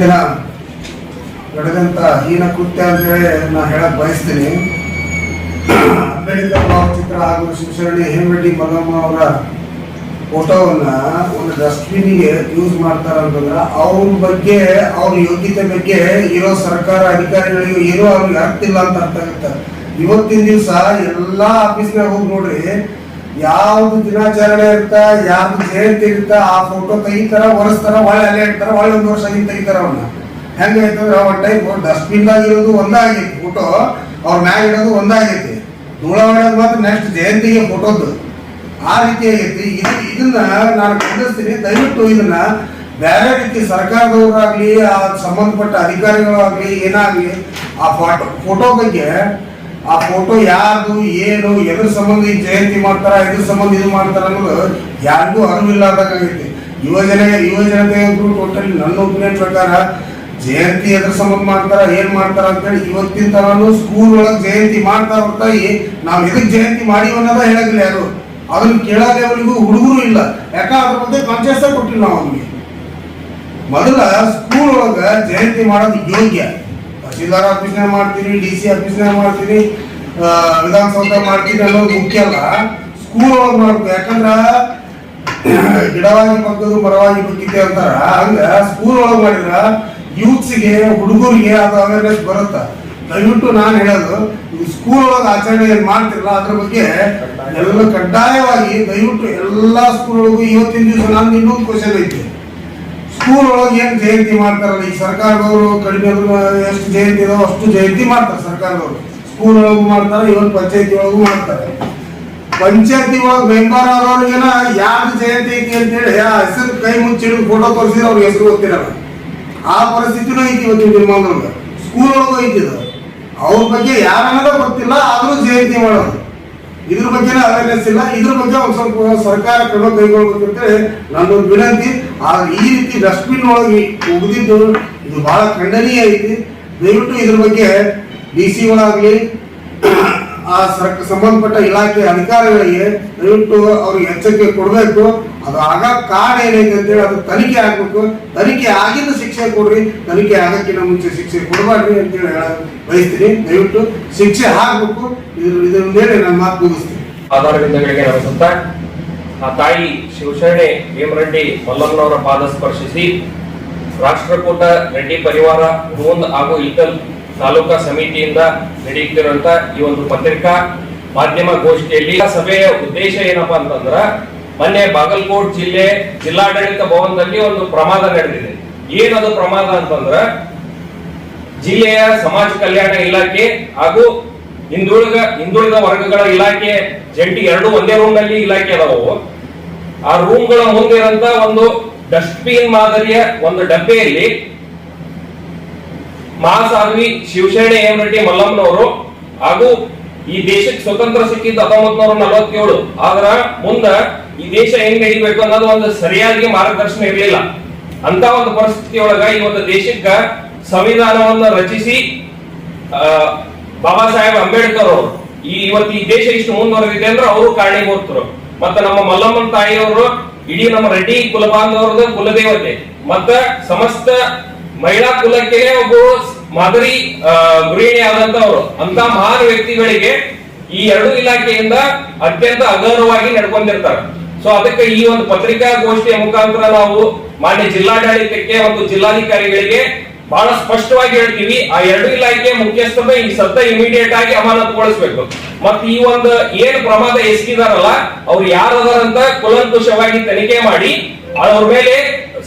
ದಿನ ನಡೆದಂತ ಹೀನ ಕೃತ್ಯ ಅಂತೇಳಿ ನಾ ಹೇಳಕ್ ಬಯಸ್ತೀನಿ. ಅಂಬೇಡ್ಕರ್ ಭಾವಚಿತ್ರ ಹಾಗೂ ಶಿವಶರಣಿ ಹೇಮರೆಡ್ಡಿ ಮಲ್ಲಮ್ಮ ಅವರ ಫೋಟೋವನ್ನ ಒಂದು ಡಸ್ಟ್ಬಿನ್ಗೆ ಯೂಸ್ ಮಾಡ್ತಾರೆ ಅಂತಂದ್ರೆ ಅವ್ರ ಬಗ್ಗೆ, ಅವ್ರ ಯೋಗ್ಯತೆ ಬಗ್ಗೆ ಇರೋ ಸರ್ಕಾರ ಅಧಿಕಾರಿಗಳಿಗೆ ಏನೋ ಅವ್ರಿಗೆ ಆಗ್ತಿಲ್ಲ ಅಂತ ಅರ್ಥ ಆಗುತ್ತೆ. ಇವತ್ತಿನ ದಿವಸ ಎಲ್ಲಾ ಆಫೀಸ್ನಾಗ ಹೋಗಿ ನೋಡ್ರಿ ಯಾವ್ದು ದಿನಾಚರಣೆ ಇರ್ತ ಯಾವ್ದು ಜಯಂತಿ ಇರ್ತ ಆ ಫೋಟೋ ತೆಗಿತಾರ, ಒರೆಸ್ತಾರ, ಒಳ್ಳೆ ಅಲ್ಲೇ ಇಡ್ತಾರ, ಒಳ್ಳೆ ಒಂದು ವರ್ಷ ಹಿಂಗೆ ತೆಗಿತಾರ ಅವನ್ನ ಆಯ್ತಂದ್ರೆ ಒಂದ್ ಟೈಪ್ ಡಸ್ಟ್ಬಿನ್ ಇರೋದು ಒಂದಾಗೈತಿ ಫೋಟೋ ಅವ್ರ ಮ್ಯಾಗ ಇಡೋದು ಒಂದಾಗೈತಿ. ಧೂಳ ಹೊಡೆಯೋದು ಮಾತ್ರ ನೆಕ್ಸ್ಟ್ ಜಯಂತಿಗೆ ಫೋಟೋದು ಆ ರೀತಿ ಆಗೈತಿ. ಇದು, ಇದನ್ನ ನಾನು ಖಂಡಿಸ್ತೀನಿ ದಯವಿಟ್ಟು ಇದನ್ನ ಬೇರೆ ರೀತಿ ಸರ್ಕಾರದವರಾಗ್ಲಿ, ಆ ಸಂಬಂಧಪಟ್ಟ ಅಧಿಕಾರಿಗಳಾಗ್ಲಿ, ಏನಾಗ್ಲಿ, ಆ ಫೋಟೋ ಫೋಟೋ ಬಗ್ಗೆ ಆ ಫೋಟೋ ಯಾರ್ದು, ಏನು, ಎದ್ರ ಸಂಬಂಧ ಈ ಜಯಂತಿ ಮಾಡ್ತಾರ, ಎದ್ರ ಸಂಬಂಧ ಇದು ಮಾಡ್ತಾರ ಅನ್ನೋದು ಯಾರಿಗೂ ಅರಿವಿಲ್ಲಾರ್ದಾಗ ಆಗೈತಿ ಯುವಜನ ಯುವಜನತೆ ಟೋಟಲಿ ನನ್ನ ಒಪಿನಿಯನ್ ಪ್ರಕಾರ ಜಯಂತಿ ಎದ್ರ ಸಂಬಂಧ ಮಾಡ್ತಾರ, ಏನ್ ಮಾಡ್ತಾರ ಅಂತೇಳಿ ಇವತ್ತಿನ ತರನು ಸ್ಕೂಲ್ ಒಳಗ್ ಜಯಂತಿ ಮಾಡ್ತಾ ಹೊರತಾಗಿ ನಾವ್ ಎದಕ್ ಜಯಂತಿ ಮಾಡಿವ ಅನ್ನೋದ ಹೇಳಂಗಿಲ್ಲ ಯಾರು. ಅದನ್ನ ಕೇಳಾದೆ ಅವರಿಗೂ ಹುಡುಗರು ಇಲ್ಲ. ಯಾಕ ಅದ್ರ ಬಗ್ಗೆ ಕಾನ್ಶಿಯಸ್ ಕೊಟ್ಟಿಲ್ಲ ನಾವ್ ಅವ್ರಿಗೆ. ಮೊದಲ ಸ್ಕೂಲ್ ಒಳಗ ಜಯಂತಿ ಮಾಡೋದು ಯೋಗ್ಯ. ತಹಸೀಲ್ದಾರ್ ಆಫೀಸ್ನಾಗ ಮಾಡ್ತೀನಿ ಡಿ ಸಿ ಆಫೀಸ್ನಾಗ ಮಾಡ್ತೀನಿ ವಿಧಾನಸೌಧ ಮಾಡ್ತೀನಿ ಅನ್ನೋದು ಮುಖ್ಯ ಅಲ್ಲ. ಸ್ಕೂಲ್ ಒಳಗೆ ಮಾಡ್ಬೇಕು. ಯಾಕಂದ್ರ ಗಿಡವಾಗಿ ಬಗ್ಗದು ಮರವಾಗಿ ಬಗ್ಗಿದ್ದೆ ಅಂತಾರ. ಹಂಗ ಸ್ಕೂಲ್ ಒಳಗೆ ಮಾಡಿದ್ರ ಯೂತ್ಸ್ಗೆ ಹುಡುಗರಿಗೆ ಅದು ಅವೇರ್ನೆಸ್ ಬರುತ್ತ? ದಯವಿಟ್ಟು ನಾನು ಹೇಳೋದು ಈ ಸ್ಕೂಲ್ ಒಳಗೆ ಆಚರಣೆ ಏನು ಮಾಡ್ತಿರಲ್ಲ ಅದ್ರ ಬಗ್ಗೆ ಎಲ್ಲ ಕಡ್ಡಾಯವಾಗಿ ದಯವಿಟ್ಟು ಎಲ್ಲಾ ಸ್ಕೂಲ್ ಒಳಗೂ ಇವತ್ತಿನ ದಿವಸ ನಾನು ಇನ್ನೊಂದು ಕ್ವಶನ್ ಐತಿ. ಸ್ಕೂಲ್ ಒಳಗೆ ಏನ್ ಜಯಂತಿ ಮಾಡ್ತಾರಲ್ಲ, ಈ ಸರ್ಕಾರದವರು ಕಡಿಮೆ ಎಷ್ಟು ಜಯಂತಿ ಇದಾವ ಅಷ್ಟು ಜಯಂತಿ ಮಾಡ್ತಾರೆ ಸರ್ಕಾರದವರು. ಸ್ಕೂಲ್ ಒಳಗೂ ಮಾಡ್ತಾರೆ ಇವನ್ ಪಂಚಾಯತಿ ಒಳಗೂ ಮಾಡ್ತಾರೆ. ಪಂಚಾಯತಿ ಒಳಗೆ ಮೆಂಬರ್ ಯಾರು ಜಯಂತಿ ಐತಿ ಅಂತೇಳಿ ಆ ಹೆಸರು ಕೈ ಮುಚ್ಚಿಡಿದು ಫೋಟೋ ತೋರಿಸಿದ್ರೆ ಅವ್ರಿಗೆ ಹೆಸರು ಗೊತ್ತಿರಲ್ಲ. ಆ ಪರಿಸ್ಥಿತಿನೂ ಐತಿ ಇವತ್ತು ನಿರ್ಮಾಣದೊಳಗೆ ಸ್ಕೂಲ್ ಒಳಗೂ ಐತಿ ಅವ್ರ ಬಗ್ಗೆ ಯಾರನ್ನೋ ಗೊತ್ತಿಲ್ಲ, ಆದರೂ ಜಯಂತಿ ಮಾಡೋದು. ಇದ್ರ ಬಗ್ಗೆ ಅವೇರ್ನೆಸ್ ಇಲ್ಲ. ಇದ್ರ ಬಗ್ಗೆ ಒಂದ್ ಸ್ವಲ್ಪ ಸರ್ಕಾರ ಕ್ರಮ ಕೈಗೊಳ್ಬೇಕು ಅಂತೇಳಿ ನನ್ನೊಂದು ವಿನಂತಿ. ಆ, ಈ ರೀತಿ ಡಸ್ಟ್ಬಿನ್ ಒಳಗೆ ಉಗಿದಿದ್ದು ಇದು ಬಹಳ ಖಂಡನೀಯ ಐತಿ. ದಯವಿಟ್ಟು ಇದ್ರ ಬಗ್ಗೆ ಡಿ ಸಿ ಒಳಗಾಗ್ಲಿ ಆ ಸರಕ್ಕೆ ಸಂಬಂಧಪಟ್ಟ ಇಲಾಖೆ ಅಧಿಕಾರಿಗಳಿಗೆ ದಯವಿಟ್ಟು ಅವ್ರಿಗೆ ಎಚ್ಚರಿಕೆ ಕೊಡಬೇಕು. ಅದು ಆಗ ಕಾರಣ ಏನೈತೆ ಅಂತೇಳಿ ಅದು ತನಿಖೆ ಆಗ್ಬೇಕು. ತನಿಖೆ ಆಗಿದ್ದು ಶಿಕ್ಷೆ ಕೊಡ್ರಿ, ತನಿಖೆ ಆಗಕ್ಕಿಂತ ಮುಂಚೆ ಶಿಕ್ಷೆ ಕೊಡಬಾರ್ರಿ ಅಂತೇಳಿ ಹೇಳ ಬಯಸ್ತೀನಿ. ದಯವಿಟ್ಟು ಶಿಕ್ಷೆ ಆಗಬೇಕು. ಇದ್ರ ಇದ್ರ ಮೇಲೆ ನನ್ನ ಮಾತು ಮುಗಿಸ್ತೀನಿ. ಆಧಾರವಿಂದಗಳಿಗೆ ನಮಿಸುತ್ತಾ ಆ ತಾಯಿ ಶಿವಶರಣೆ ಭೀಮರೆಡ್ಡಿ ಮಲ್ಲಮ್ಮನವರ ಪಾದ ಸ್ಪರ್ಶಿಸಿ ರಾಷ್ಟ್ರಕೂಟ ರೆಡ್ಡಿ ಪರಿವಾರ ಹಾಗೂ ಇತಲ್ ತಾಲೂಕಾ ಸಮಿತಿಯಿಂದ ನಡೆಯುತ್ತಿರುವಂತ ಈ ಒಂದು ಪತ್ರಿಕಾ ಮಾಧ್ಯಮ ಗೋಷ್ಠಿಯಲ್ಲಿ ಸಭೆಯ ಉದ್ದೇಶ ಏನಪ್ಪಾ ಅಂತಂದ್ರ, ಮೊನ್ನೆ ಬಾಗಲಕೋಟ್ ಜಿಲ್ಲೆ ಜಿಲ್ಲಾಡಳಿತ ಭವನದಲ್ಲಿ ಒಂದು ಪ್ರಮಾದ ನಡೆದಿದೆ. ಏನದು ಪ್ರಮಾದ ಅಂತಂದ್ರ, ಜಿಲ್ಲೆಯ ಸಮಾಜ ಕಲ್ಯಾಣ ಇಲಾಖೆ ಹಾಗೂ ಹಿಂದುಳಿದ ಹಿಂದುಳಿದ ವರ್ಗಗಳ ಇಲಾಖೆ, ಜಂಟಿ ಎರಡು ಒಂದೇ ರೂಮ್ನಲ್ಲಿ ಇಲಾಖೆ ಅದಾವು ಆ ರೂಮ್ಗಳ ಮುಂದೆ ಇರಂತ ಒಂದು ಡಸ್ಟ್ಬಿನ್ ಮಾದರಿಯ ಒಂದು ಡಬ್ಬೆಯಲ್ಲಿ ಮಹಾಸಾಧ್ವಿ ಶಿವಶರಣೆ ಹೇಮರೆಡ್ಡಿ ಮಲ್ಲಮ್ಮನವರು ಹಾಗೂ ಈ ದೇಶಕ್ಕೆ ಸ್ವತಂತ್ರ ಸಿಕ್ಕಿದ್ದ ಹತ್ತೊಂಬತ್ ನೂರ ನಲವತ್ತೇಳು. ಆದ್ರ ಮುಂದ ಈ ದೇಶ ಹೆಂಗ್ ನಡಿಬೇಕು ಅನ್ನೋದು ಒಂದು ಸರಿಯಾಗಿ ಮಾರ್ಗದರ್ಶನ ಇರಲಿಲ್ಲ. ಅಂತ ಒಂದು ಪರಿಸ್ಥಿತಿಯೊಳಗ ಈ ಒಂದು ದೇಶಕ್ಕ ಸಂವಿಧಾನವನ್ನ ರಚಿಸಿ ಬಾಬಾ ಸಾಹೇಬ್ ಅಂಬೇಡ್ಕರ್ ಅವರು. ಈ ಇವತ್ತು ಈ ದೇಶ ಇಷ್ಟು ಮುಂದುವರೆದಿದೆ ಅಂದ್ರೆ ಅವರು ಕಾರಣೀಭೂತರು. ಮತ್ತೆ ನಮ್ಮ ಮಲ್ಲಮ್ಮನ ತಾಯಿಯವರು, ಇಡೀ ನಮ್ಮ ರೆಡ್ಡಿ ಕುಲಬಾಂಧವರದ ಕುಲದೇವತೆ. ಮತ್ತ ಸಮಸ್ತ ಮಹಿಳಾ ಕುಲಕ್ಕೆ ಒಬ್ಬ ಮಾದರಿ ಗೃಹಿಣಿ ಆದಂತವರು ಅಂತ ಮಹಾನ್ ವ್ಯಕ್ತಿಗಳಿಗೆ ಈ ಎರಡು ಇಲಾಖೆಯಿಂದ ಅತ್ಯಂತ ಅಗೌರವವಾಗಿ ನಡ್ಕೊಂಡಿರ್ತಾರೆ. ಸೊ ಅದಕ್ಕೆ ಈ ಒಂದು ಪತ್ರಿಕಾಗೋಷ್ಠಿಯ ಮುಖಾಂತರ ನಾವು ಮಾನ್ಯ ಜಿಲ್ಲಾಡಳಿತಕ್ಕೆ ಮತ್ತು ಜಿಲ್ಲಾಧಿಕಾರಿಗಳಿಗೆ ಬಹಳ ಸ್ಪಷ್ಟವಾಗಿ ಹೇಳ್ತೀವಿ, ಆ ಎರಡು ಇಲಾಖೆ ಮುಖ್ಯಸ್ಥರ ಈ ಸದ್ದ ಇಮಿಡಿಯೇಟ್ ಆಗಿ ಅಮಾನತುಗೊಳಿಸಬೇಕು. ಮತ್ತೆ ಈ ಒಂದು ಏನ್ ಪ್ರಮಾದ ಎಸಗಿದಾರಲ್ಲ ಅವ್ರು ಯಾರದಾರಂತ ಕುಲಂಕುಷವಾಗಿ ತನಿಖೆ ಮಾಡಿ, ಅವ್ರ ಮೇಲೆ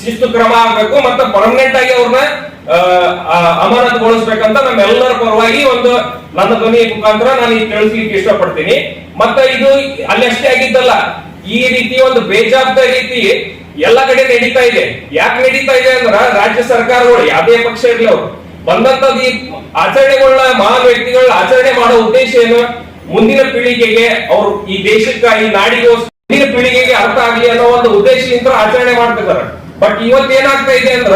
ಶಿಸ್ತು ಕ್ರಮ ಆಗ್ಬೇಕು ಮತ್ತೆ ಪರ್ಮನೆಂಟ್ ಆಗಿ ಅವ್ರನ್ನ ಅಮಾನತುಗೊಳಿಸ್ಬೇಕಂತ ನಮ್ಮೆಲ್ಲರ ಪರವಾಗಿ ಒಂದು ನನ್ನ ಧ್ವನಿ ಮುಖಾಂತರ ನಾನು ತಿಳಿಸ್ಲಿಕ್ಕೆ ಇಷ್ಟಪಡ್ತೀನಿ. ಮತ್ತೆ ಇದು ಅಲ್ಲಷ್ಟೇ ಆಗಿದ್ದಲ್ಲ, ಈ ರೀತಿ ಒಂದು ಬೇಜವಾಬ್ದಾರಿ ರೀತಿ ಎಲ್ಲ ಕಡೆ ನಡೀತಾ ಇದೆ. ಯಾಕೆ ನಡೀತಾ ಇದೆ ಅಂದ್ರ ರಾಜ್ಯ ಸರ್ಕಾರಗಳು ಯಾವುದೇ ಪಕ್ಷ ಇರ್ಲಿ ಅವರು ಬಂದಂತ ಈ ಆಚರಣೆಗಳನ್ನ ಮಹಾನ್ ವ್ಯಕ್ತಿಗಳ ಆಚರಣೆ ಮಾಡೋ ಉದ್ದೇಶ ಏನು? ಮುಂದಿನ ಪೀಳಿಗೆಗೆ ಅವರು ಈ ದೇಶಕ್ಕಾಗಿ ಈ ನಾಡಿಗೆ ಮುಂದಿನ ಪೀಳಿಗೆಗೆ ಅರ್ಥ ಆಗ್ಲಿ ಅನ್ನೋ ಒಂದು ಉದ್ದೇಶದಿಂದ ಆಚರಣೆ ಮಾಡ್ತಿದ್ದಾರೆ. ಬಟ್ ಇವತ್ತು ಏನಾಗ್ತಾ ಇದೆ ಅಂದ್ರ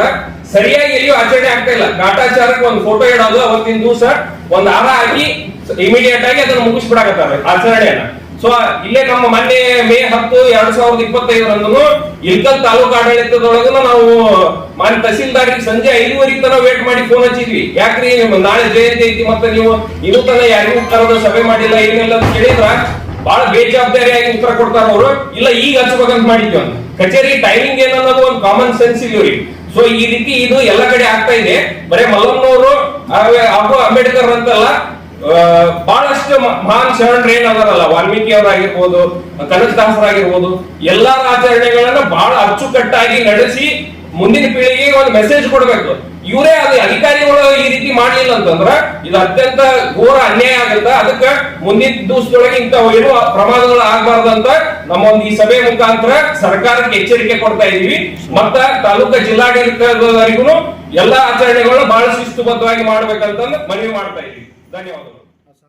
ಸರಿಯಾಗಿ ಎಲ್ಲಿಯೂ ಆಚರಣೆ ಆಗ್ತಾ ಇಲ್ಲ. ಘಾಟಾಚಾರಕ್ಕೆ ಒಂದು ಫೋಟೋ ಇಡೋದು, ಅವತ್ತಿನ ದಿವಸ ಒಂದ್ ಹಾರ ಹಾಕಿ ಇಮಿಡಿಯೇಟ್ ಆಗಿ ಅದನ್ನ ಮುಗಿಸ್ಬಿಡಾಕತ್ತಾರೆ ಆಚರಣೆಯನ್ನ. ಸೊ ಇಲ್ಲೇ ನಮ್ಮ ಮೊನ್ನೆ ಮೇ ಹತ್ತು ಎರಡ್ ಸಾವಿರದ ಇಪ್ಪತ್ತೈದರಂದು ಇಲ್ಕಲ್ ತಾಲೂಕು ಆಡಳಿತದೊಳಗ ನಾವು ಮಾನ್ಯ ತಹಸೀಲ್ದಾರ್ಗೆ ಸಂಜೆ ಐದುವರೆಗೆ ತನ ವೇಟ್ ಮಾಡಿ ಫೋನ್ ಹಚ್ಚಿದ್ವಿ. ಯಾಕ್ರಿ ನಾಳೆ ಜಯಂತಿ ಐತಿ ಮತ್ತೆ ನೀವು ಇನ್ನೂ ತನ ಯಾರಿಗೂ ಕರೆದು ಸಭೆ ಮಾಡಿಲ್ಲ, ಏನಿಲ್ಲ ಅಂತ ಕೇಳಿದ್ರ ಬಹಳ ಬೇಜವಾಬ್ದಾರಿಯಾಗಿ ಉತ್ತರ ಕೊಡ್ತಾರ ಅವರು. ಇಲ್ಲ, ಈಗ ಹಚ್ಬೇಕಂತ ಮಾಡಿದ್ವಿ ಅಂತ ಕಚೇರಿ ಟೈಮಿಂಗ್ ಏನನ್ನೋದು ಒಂದು ಕಾಮನ್ ಸೆನ್ಸ್ ಇಲ್ಲರಿ ಸೊ ಈ ರೀತಿ ಇದು ಎಲ್ಲ ಕಡೆ ಆಗ್ತಾ ಇದೆ. ಬರೇ ಮಲ್ಲಮ್ಮನವರು ಹಾಗೂ ಅಂಬೇಡ್ಕರ್ ಅಂತಲ್ಲ ಬಹಳಷ್ಟು ಮಹಾನ್ ಶರಣರು ಅದಾರಲ್ಲ ವಾಲ್ಮೀಕಿ ಅವರಾಗಿರ್ಬೋದು ಕನಕದಾಸರಾಗಿರ್ಬೋದು ಎಲ್ಲಾ ಆಚರಣೆಗಳನ್ನ ಬಹಳ ಅಚ್ಚುಕಟ್ಟಾಗಿ ನಡೆಸಿ ಮುಂದಿನ ಪೀಳಿಗೆಗೆ ಒಂದು ಮೆಸೇಜ್ ಕೊಡ್ಬೇಕು. ಇವರೇ ಅದು ಅಧಿಕಾರಿಗಳು ಈ ರೀತಿ ಮಾಡಲಿಲ್ಲ ಅಂತಂದ್ರ ಇದು ಅತ್ಯಂತ ಘೋರ ಅನ್ಯಾಯ ಆಗುತ್ತೆ. ಅದಕ್ಕೆ ಮುಂದಿನ ದಿವಸದೊಳಗೆ ಇಂತ ಏನು ಪ್ರಮಾದಗಳು ನಮ್ಮ ಒಂದು ಈ ಸಭೆ ಮುಖಾಂತರ ಸರ್ಕಾರಕ್ಕೆ ಎಚ್ಚರಿಕೆ ಕೊಡ್ತಾ ಇದೀವಿ ಮತ್ತ ತಾಲೂಕಾ ಜಿಲ್ಲಾಡಳಿತದವರಿಗೂ ಎಲ್ಲಾ ಆಚರಣೆಗಳು ಬಹಳ ಶಿಸ್ತುಬದ್ಧವಾಗಿ ಮಾಡ್ಬೇಕಂತ ಮನವಿ ಮಾಡ್ತಾ ಇದೀವಿ ಧನ್ಯವಾದಗಳು.